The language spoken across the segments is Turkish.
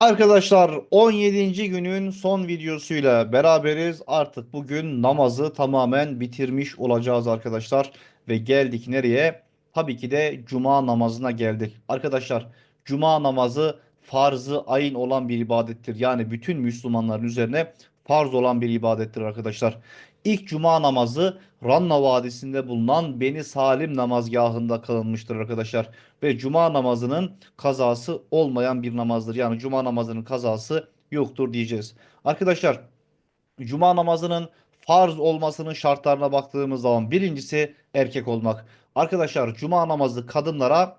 Arkadaşlar 17. günün son videosuyla beraberiz. Artık bugün namazı tamamen bitirmiş olacağız arkadaşlar. Ve geldik nereye? Tabii ki de cuma namazına geldik. Arkadaşlar cuma namazı farzı ayın olan bir ibadettir. Yani bütün Müslümanların üzerine farz olan bir ibadettir arkadaşlar. İlk cuma namazı Ranna Vadisi'nde bulunan Beni Salim namazgahında kılınmıştır arkadaşlar. Ve cuma namazının kazası olmayan bir namazdır. Yani cuma namazının kazası yoktur diyeceğiz. Arkadaşlar cuma namazının farz olmasının şartlarına baktığımız zaman birincisi erkek olmak. Arkadaşlar cuma namazı kadınlara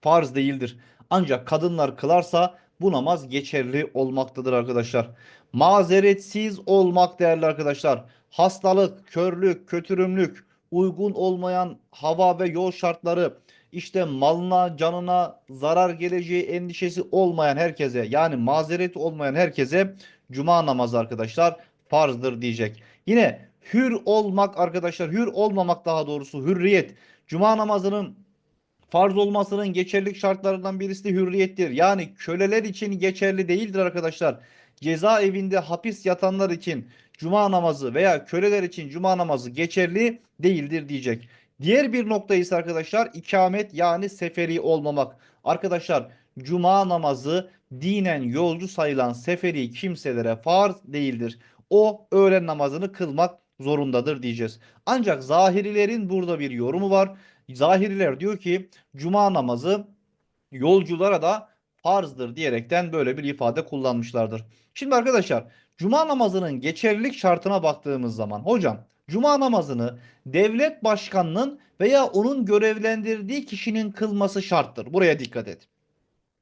farz değildir. Ancak kadınlar kılarsa bu namaz geçerli olmaktadır arkadaşlar. Mazeretsiz olmak değerli arkadaşlar. Hastalık, körlük, kötürümlük, uygun olmayan hava ve yol şartları, işte malına, canına zarar geleceği endişesi olmayan herkese yani mazeret olmayan herkese cuma namazı arkadaşlar farzdır diyecek. Yine hür olmak arkadaşlar hür olmamak daha doğrusu hürriyet. Cuma namazının farz olmasının geçerlilik şartlarından birisi de hürriyettir. Yani köleler için geçerli değildir arkadaşlar. Cezaevinde hapis yatanlar için cuma namazı veya köleler için cuma namazı geçerli değildir diyecek. Diğer bir nokta ise arkadaşlar ikamet yani seferi olmamak. Arkadaşlar cuma namazı dinen yolcu sayılan seferi kimselere farz değildir. O öğlen namazını kılmak zorundadır diyeceğiz. Ancak zahirilerin burada bir yorumu var. Zahiriler diyor ki cuma namazı yolculara da farzdır diyerekten böyle bir ifade kullanmışlardır. Şimdi arkadaşlar cuma namazının geçerlilik şartına baktığımız zaman hocam cuma namazını devlet başkanının veya onun görevlendirdiği kişinin kılması şarttır. Buraya dikkat et.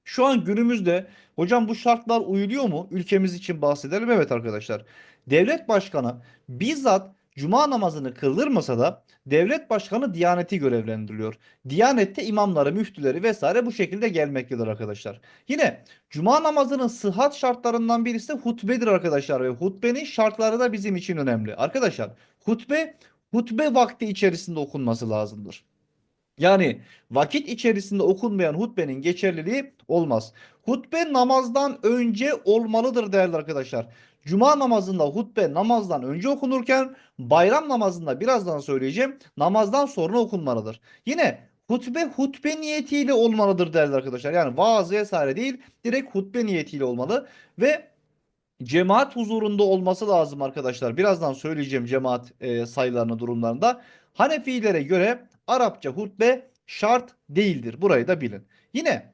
Şu an günümüzde hocam bu şartlar uyuluyor mu? Ülkemiz için bahsedelim. Evet arkadaşlar. Devlet başkanı bizzat cuma namazını kıldırmasa da devlet başkanı Diyaneti görevlendiriliyor. Diyanette imamları, müftüleri vesaire bu şekilde gelmektedir arkadaşlar. Yine cuma namazının sıhhat şartlarından birisi hutbedir arkadaşlar ve hutbenin şartları da bizim için önemli. Arkadaşlar hutbe hutbe vakti içerisinde okunması lazımdır. Yani vakit içerisinde okunmayan hutbenin geçerliliği olmaz. Hutbe namazdan önce olmalıdır değerli arkadaşlar. Cuma namazında hutbe namazdan önce okunurken bayram namazında birazdan söyleyeceğim namazdan sonra okunmalıdır. Yine hutbe hutbe niyetiyle olmalıdır değerli arkadaşlar. Yani vaaz vesaire değil direkt hutbe niyetiyle olmalı ve cemaat huzurunda olması lazım arkadaşlar. Birazdan söyleyeceğim cemaat e, sayılarını durumlarında. Hanefilere göre Arapça hutbe şart değildir. Burayı da bilin. Yine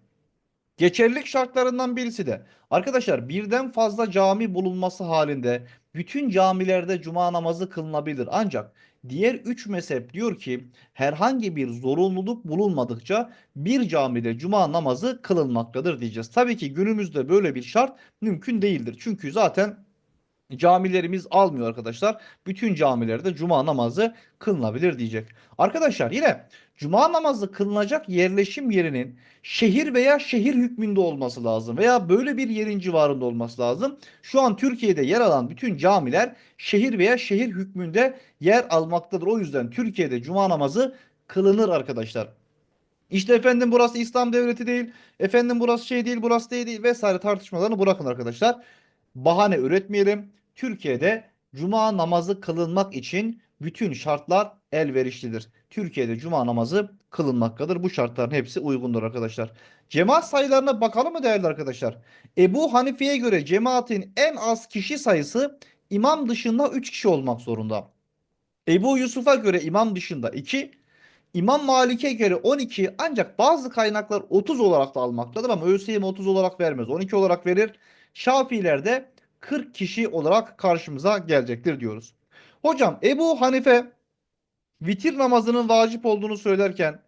geçerlilik şartlarından birisi de arkadaşlar birden fazla cami bulunması halinde bütün camilerde cuma namazı kılınabilir. Ancak diğer üç mezhep diyor ki herhangi bir zorunluluk bulunmadıkça bir camide cuma namazı kılınmaktadır diyeceğiz. Tabii ki günümüzde böyle bir şart mümkün değildir. Çünkü zaten Camilerimiz almıyor arkadaşlar. Bütün camilerde cuma namazı kılınabilir diyecek. Arkadaşlar yine cuma namazı kılınacak yerleşim yerinin şehir veya şehir hükmünde olması lazım. Veya böyle bir yerin civarında olması lazım. Şu an Türkiye'de yer alan bütün camiler şehir veya şehir hükmünde yer almaktadır. O yüzden Türkiye'de cuma namazı kılınır arkadaşlar. İşte efendim burası İslam devleti değil. Efendim burası şey değil, burası değil, değil vesaire tartışmalarını bırakın arkadaşlar bahane üretmeyelim. Türkiye'de cuma namazı kılınmak için bütün şartlar elverişlidir. Türkiye'de cuma namazı kılınmaktadır. Bu şartların hepsi uygundur arkadaşlar. Cemaat sayılarına bakalım mı değerli arkadaşlar? Ebu Hanife'ye göre cemaatin en az kişi sayısı imam dışında 3 kişi olmak zorunda. Ebu Yusuf'a göre imam dışında 2, İmam Malik'e göre 12 ancak bazı kaynaklar 30 olarak da almaktadır ama ÖSYM 30 olarak vermez. 12 olarak verir. Şafiilerde 40 kişi olarak karşımıza gelecektir diyoruz. Hocam Ebu Hanife vitir namazının vacip olduğunu söylerken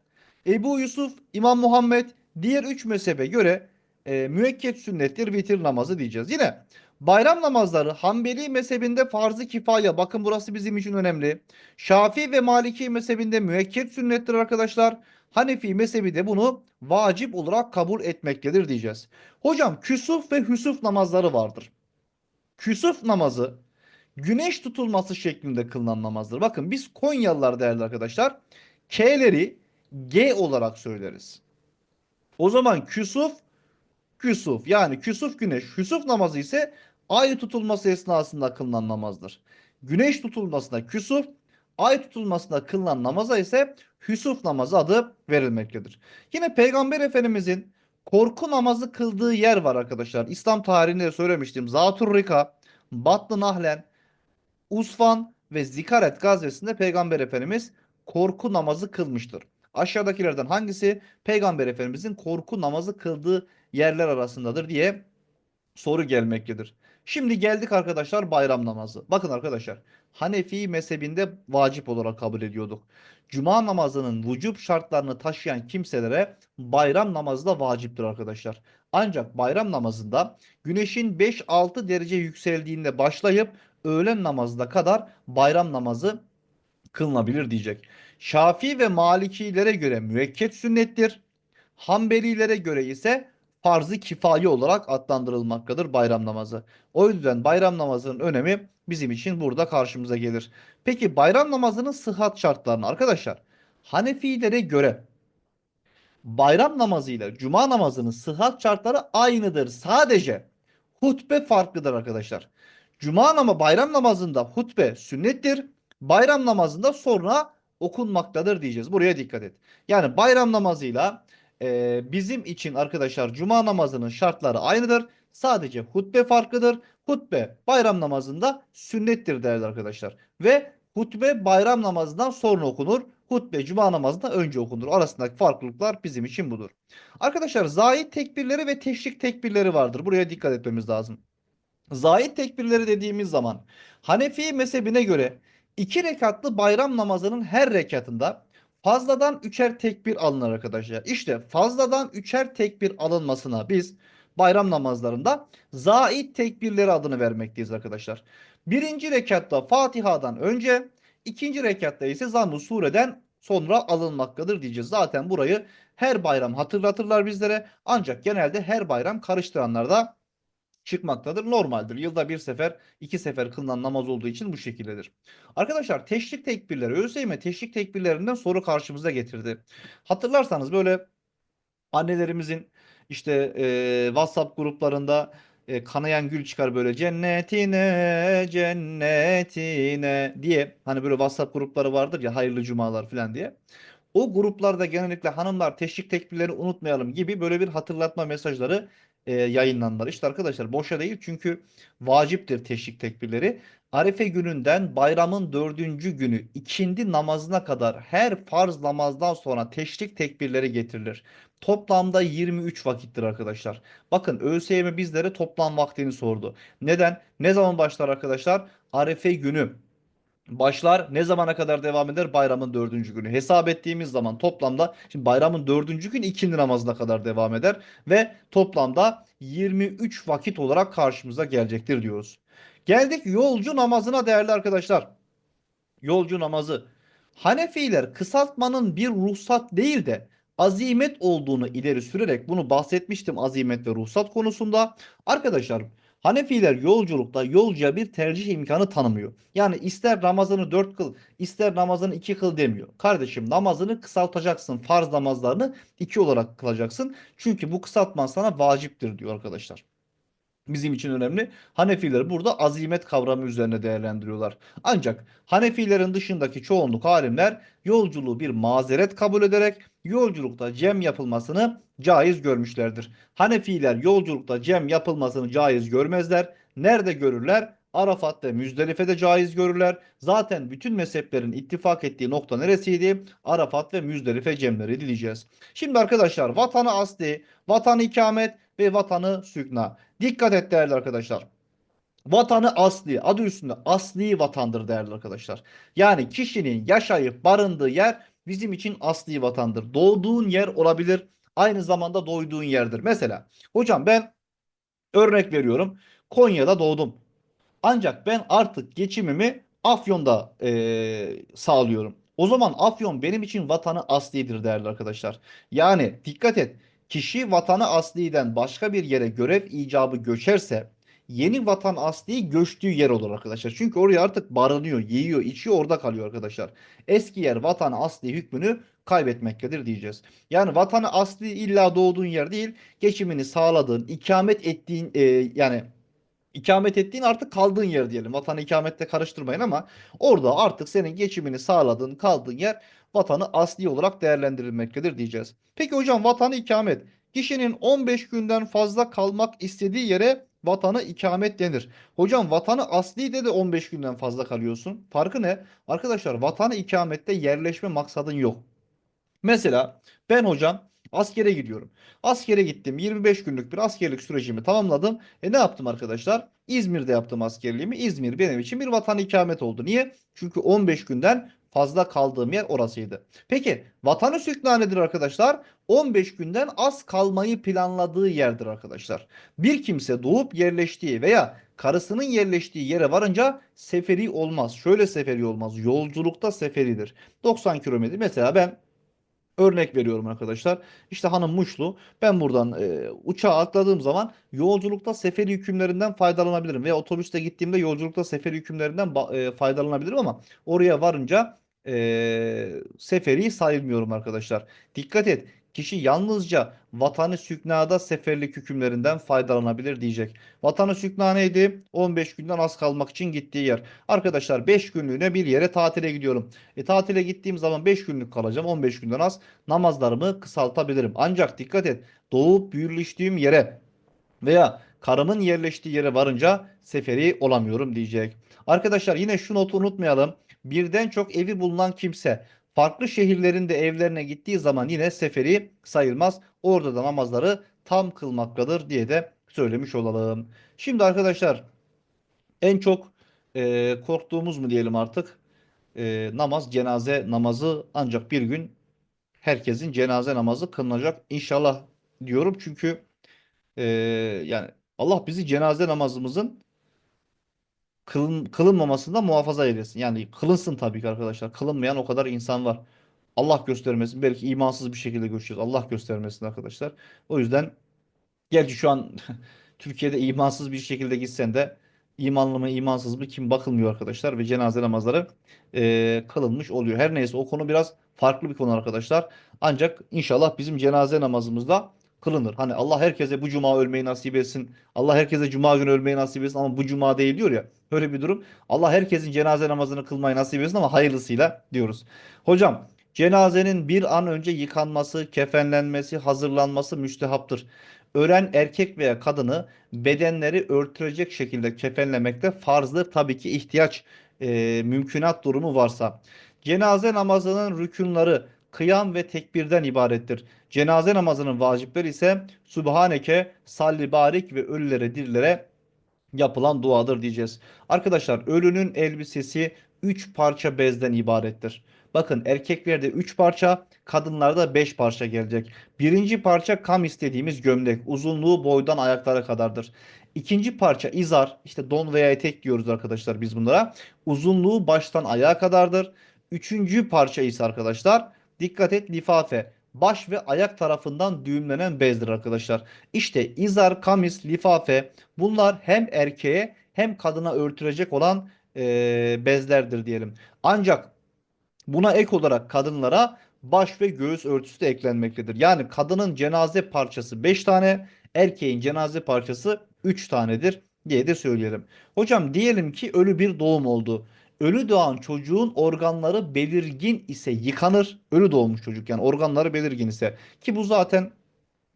Ebu Yusuf, İmam Muhammed diğer 3 mezhebe göre e, müekket sünnettir vitir namazı diyeceğiz. Yine bayram namazları Hanbeli mezhebinde farz-ı kifaya bakın burası bizim için önemli. Şafii ve Maliki mezhebinde müekket sünnettir arkadaşlar. Hanefi mezhebi de bunu vacip olarak kabul etmektedir diyeceğiz. Hocam küsuf ve hüsuf namazları vardır. Küsuf namazı güneş tutulması şeklinde kılınan namazdır. Bakın biz Konyalılar değerli arkadaşlar K'leri G olarak söyleriz. O zaman küsuf küsuf. Yani küsuf güneş. Küsuf namazı ise ay tutulması esnasında kılınan namazdır. Güneş tutulmasında küsuf, ay tutulmasında kılınan namaza ise hüsuf namazı adı verilmektedir. Yine Peygamber Efendimizin korku namazı kıldığı yer var arkadaşlar. İslam tarihinde de söylemiştim. Zatur Rika, Batlı Nahlen, Usfan ve Zikaret gazvesinde Peygamber Efendimiz korku namazı kılmıştır. Aşağıdakilerden hangisi Peygamber Efendimizin korku namazı kıldığı yerler arasındadır diye soru gelmektedir. Şimdi geldik arkadaşlar bayram namazı. Bakın arkadaşlar Hanefi mezhebinde vacip olarak kabul ediyorduk. Cuma namazının vücub şartlarını taşıyan kimselere bayram namazı da vaciptir arkadaşlar. Ancak bayram namazında güneşin 5-6 derece yükseldiğinde başlayıp öğlen namazına kadar bayram namazı kılınabilir diyecek. Şafii ve Malikilere göre müekket sünnettir. Hanbelilere göre ise farz-ı kifaye olarak adlandırılmaktadır bayram namazı. O yüzden bayram namazının önemi bizim için burada karşımıza gelir. Peki bayram namazının sıhhat şartlarını arkadaşlar Hanefilere göre bayram namazı ile cuma namazının sıhhat şartları aynıdır. Sadece hutbe farklıdır arkadaşlar. Cuma namı bayram namazında hutbe sünnettir. Bayram namazında sonra okunmaktadır diyeceğiz. Buraya dikkat et. Yani bayram namazıyla e, bizim için arkadaşlar cuma namazının şartları aynıdır. Sadece hutbe farklıdır. Hutbe bayram namazında sünnettir değerli arkadaşlar. Ve hutbe bayram namazından sonra okunur. Hutbe cuma namazında önce okunur. Arasındaki farklılıklar bizim için budur. Arkadaşlar zahid tekbirleri ve teşrik tekbirleri vardır. Buraya dikkat etmemiz lazım. Zahid tekbirleri dediğimiz zaman Hanefi mezhebine göre iki rekatlı bayram namazının her rekatında fazladan üçer tekbir alınır arkadaşlar. İşte fazladan üçer tekbir alınmasına biz bayram namazlarında zahid tekbirleri adını vermekteyiz arkadaşlar. Birinci rekatta Fatiha'dan önce, ikinci rekatta ise Zamm-ı Sure'den sonra alınmaktadır diyeceğiz. Zaten burayı her bayram hatırlatırlar bizlere. Ancak genelde her bayram karıştıranlar da çıkmaktadır. Normaldir. Yılda bir sefer, iki sefer kılınan namaz olduğu için bu şekildedir. Arkadaşlar teşrik tekbirleri, ÖSYM teşrik tekbirlerinden soru karşımıza getirdi. Hatırlarsanız böyle annelerimizin işte e, WhatsApp gruplarında e, kanayan gül çıkar böyle cennetine cennetine diye hani böyle WhatsApp grupları vardır ya hayırlı cumalar falan diye. O gruplarda genellikle hanımlar teşvik tekbirlerini unutmayalım gibi böyle bir hatırlatma mesajları e, yayınlandılar. İşte arkadaşlar boşa değil çünkü vaciptir teşvik tekbirleri. Arife gününden bayramın dördüncü günü ikindi namazına kadar her farz namazdan sonra teşvik tekbirleri getirilir. Toplamda 23 vakittir arkadaşlar. Bakın ÖSYM bizlere toplam vaktini sordu. Neden? Ne zaman başlar arkadaşlar? Arife günü başlar. Ne zamana kadar devam eder? Bayramın dördüncü günü. Hesap ettiğimiz zaman toplamda şimdi bayramın dördüncü gün ikindi namazına kadar devam eder ve toplamda 23 vakit olarak karşımıza gelecektir diyoruz. Geldik yolcu namazına değerli arkadaşlar. Yolcu namazı. Hanefiler kısaltmanın bir ruhsat değil de azimet olduğunu ileri sürerek bunu bahsetmiştim azimet ve ruhsat konusunda. Arkadaşlar Hanefiler yolculukta yolcuya bir tercih imkanı tanımıyor. Yani ister namazını 4 kıl, ister namazını 2 kıl demiyor. Kardeşim namazını kısaltacaksın. Farz namazlarını 2 olarak kılacaksın. Çünkü bu kısaltman sana vaciptir diyor arkadaşlar bizim için önemli. Hanefiler burada azimet kavramı üzerine değerlendiriyorlar. Ancak Hanefilerin dışındaki çoğunluk alimler yolculuğu bir mazeret kabul ederek yolculukta cem yapılmasını caiz görmüşlerdir. Hanefiler yolculukta cem yapılmasını caiz görmezler. Nerede görürler? Arafat ve Müzdelife'de caiz görürler. Zaten bütün mezheplerin ittifak ettiği nokta neresiydi? Arafat ve Müzdelife cemleri diyeceğiz. Şimdi arkadaşlar vatanı asli, vatanı ikamet ve vatanı sükna. Dikkat et değerli arkadaşlar. Vatanı asli, adı üstünde asli vatandır değerli arkadaşlar. Yani kişinin yaşayıp barındığı yer bizim için asli vatandır. Doğduğun yer olabilir, aynı zamanda doyduğun yerdir. Mesela hocam ben örnek veriyorum Konya'da doğdum. Ancak ben artık geçimimi Afyon'da eee, sağlıyorum. O zaman Afyon benim için vatanı aslidir değerli arkadaşlar. Yani dikkat et. Kişi vatanı asliden başka bir yere görev icabı göçerse yeni vatan asli göçtüğü yer olur arkadaşlar. Çünkü oraya artık barınıyor, yiyor, içiyor, orada kalıyor arkadaşlar. Eski yer vatan asli hükmünü kaybetmektedir diyeceğiz. Yani vatanı asli illa doğduğun yer değil, geçimini sağladığın, ikamet ettiğin e, yani ikamet ettiğin artık kaldığın yer diyelim. Vatanı ikamette karıştırmayın ama orada artık senin geçimini sağladığın, kaldığın yer vatanı asli olarak değerlendirilmektedir diyeceğiz. Peki hocam vatanı ikamet. Kişinin 15 günden fazla kalmak istediği yere vatanı ikamet denir. Hocam vatanı asli de de 15 günden fazla kalıyorsun. Farkı ne? Arkadaşlar vatanı ikamette yerleşme maksadın yok. Mesela ben hocam askere gidiyorum. Askere gittim. 25 günlük bir askerlik sürecimi tamamladım. E ne yaptım arkadaşlar? İzmir'de yaptım askerliğimi. İzmir benim için bir vatan ikamet oldu. Niye? Çünkü 15 günden fazla kaldığım yer orasıydı. Peki vatanı sükna nedir arkadaşlar? 15 günden az kalmayı planladığı yerdir arkadaşlar. Bir kimse doğup yerleştiği veya karısının yerleştiği yere varınca seferi olmaz. Şöyle seferi olmaz. Yolculukta seferidir. 90 kilometre. Mesela ben Örnek veriyorum arkadaşlar. İşte hanım Muşlu. Ben buradan e, uçağa atladığım zaman yolculukta seferi hükümlerinden faydalanabilirim. Veya otobüste gittiğimde yolculukta seferi hükümlerinden e, faydalanabilirim ama oraya varınca e, seferi sayılmıyorum arkadaşlar. Dikkat et. Kişi yalnızca vatanı süknada seferlik hükümlerinden faydalanabilir diyecek. Vatanı sükna neydi? 15 günden az kalmak için gittiği yer. Arkadaşlar 5 günlüğüne bir yere tatile gidiyorum. E, tatile gittiğim zaman 5 günlük kalacağım. 15 günden az namazlarımı kısaltabilirim. Ancak dikkat et. Doğup büyürleştiğim yere veya karımın yerleştiği yere varınca seferi olamıyorum diyecek. Arkadaşlar yine şu notu unutmayalım. Birden çok evi bulunan kimse farklı şehirlerin de evlerine gittiği zaman yine seferi sayılmaz. Orada da namazları tam kılmaktadır diye de söylemiş olalım. Şimdi arkadaşlar en çok e, korktuğumuz mu diyelim artık e, namaz cenaze namazı ancak bir gün herkesin cenaze namazı kılınacak inşallah diyorum çünkü e, yani Allah bizi cenaze namazımızın kılın, kılınmamasından muhafaza eylesin. Yani kılınsın tabii ki arkadaşlar. Kılınmayan o kadar insan var. Allah göstermesin. Belki imansız bir şekilde göçeceğiz. Allah göstermesin arkadaşlar. O yüzden Gerçi şu an Türkiye'de imansız bir şekilde gitsen de imanlı mı imansız mı kim bakılmıyor arkadaşlar ve cenaze namazları e, kılınmış oluyor. Her neyse o konu biraz farklı bir konu arkadaşlar. Ancak inşallah bizim cenaze namazımızda kılınır. Hani Allah herkese bu cuma ölmeyi nasip etsin. Allah herkese cuma günü ölmeyi nasip etsin ama bu cuma değil diyor ya. Öyle bir durum. Allah herkesin cenaze namazını kılmayı nasip etsin ama hayırlısıyla diyoruz. Hocam cenazenin bir an önce yıkanması, kefenlenmesi, hazırlanması müstehaptır. Ölen erkek veya kadını bedenleri örtülecek şekilde kefenlemekte farzdır. Tabii ki ihtiyaç e, mümkünat durumu varsa. Cenaze namazının rükünleri kıyam ve tekbirden ibarettir. Cenaze namazının vacipleri ise Subhaneke, salli barik ve ölülere dirilere yapılan duadır diyeceğiz. Arkadaşlar ölünün elbisesi 3 parça bezden ibarettir. Bakın erkeklerde 3 parça, kadınlarda 5 parça gelecek. Birinci parça kam istediğimiz gömlek. Uzunluğu boydan ayaklara kadardır. İkinci parça izar. işte don veya etek diyoruz arkadaşlar biz bunlara. Uzunluğu baştan ayağa kadardır. Üçüncü parça ise arkadaşlar dikkat et lifafe. Baş ve ayak tarafından düğümlenen bezdir arkadaşlar. İşte izar, kamis, lifafe bunlar hem erkeğe hem kadına örtülecek olan e, bezlerdir diyelim. Ancak Buna ek olarak kadınlara baş ve göğüs örtüsü de eklenmektedir. Yani kadının cenaze parçası 5 tane, erkeğin cenaze parçası 3 tanedir diye de söyleyelim. Hocam diyelim ki ölü bir doğum oldu. Ölü doğan çocuğun organları belirgin ise yıkanır. Ölü doğmuş çocuk yani organları belirgin ise ki bu zaten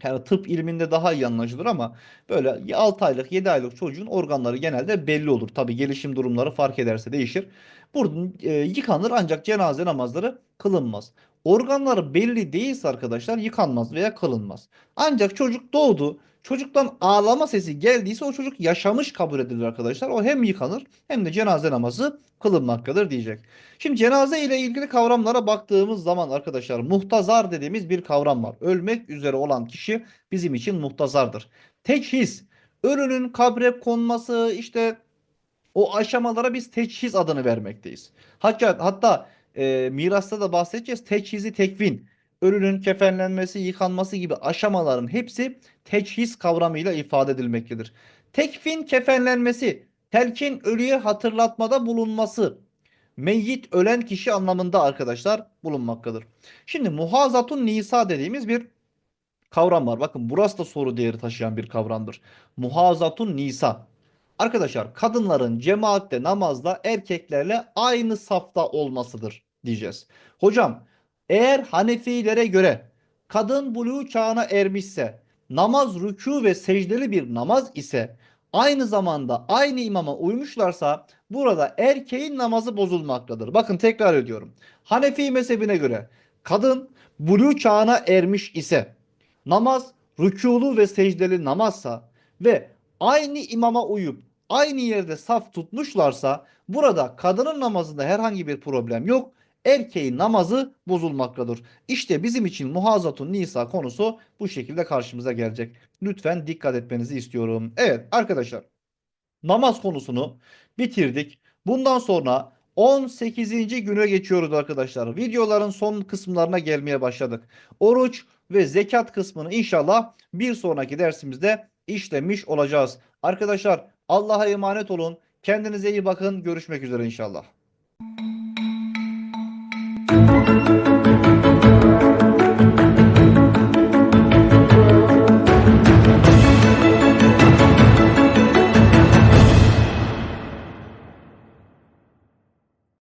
yani tıp ilminde daha iyi anlaşılır ama böyle 6 aylık 7 aylık çocuğun organları genelde belli olur. Tabii gelişim durumları fark ederse değişir. Burada e, yıkanır ancak cenaze namazları kılınmaz. Organları belli değilse arkadaşlar yıkanmaz veya kılınmaz. Ancak çocuk doğdu. Çocuktan ağlama sesi geldiyse o çocuk yaşamış kabul edilir arkadaşlar. O hem yıkanır hem de cenaze namazı kılınmaktadır diyecek. Şimdi cenaze ile ilgili kavramlara baktığımız zaman arkadaşlar muhtazar dediğimiz bir kavram var. Ölmek üzere olan kişi bizim için muhtazardır. Teçhiz, ölünün kabre konması işte o aşamalara biz teçhiz adını vermekteyiz. Hatta, hatta e, mirasta da bahsedeceğiz. Teçhizi tekvin, ölünün kefenlenmesi, yıkanması gibi aşamaların hepsi teçhiz kavramıyla ifade edilmektedir. Tekfin kefenlenmesi, telkin ölüye hatırlatmada bulunması. meyyit ölen kişi anlamında arkadaşlar bulunmaktadır. Şimdi muhazatun nisa dediğimiz bir kavram var. Bakın burası da soru değeri taşıyan bir kavramdır. Muhazatun nisa. Arkadaşlar kadınların cemaatte namazda erkeklerle aynı safta olmasıdır diyeceğiz. Hocam eğer Hanefilere göre kadın buluğ çağına ermişse namaz rükû ve secdeli bir namaz ise aynı zamanda aynı imama uymuşlarsa burada erkeğin namazı bozulmaktadır. Bakın tekrar ediyorum. Hanefi mezhebine göre kadın buluğ çağına ermiş ise namaz rükûlu ve secdeli namazsa ve aynı imama uyup aynı yerde saf tutmuşlarsa burada kadının namazında herhangi bir problem yok. Erkeğin namazı bozulmaktadır. İşte bizim için muhazatun nisa konusu bu şekilde karşımıza gelecek. Lütfen dikkat etmenizi istiyorum. Evet arkadaşlar namaz konusunu bitirdik. Bundan sonra 18. güne geçiyoruz arkadaşlar. Videoların son kısımlarına gelmeye başladık. Oruç ve zekat kısmını inşallah bir sonraki dersimizde işlemiş olacağız. Arkadaşlar Allah'a emanet olun. Kendinize iyi bakın. Görüşmek üzere inşallah. thank you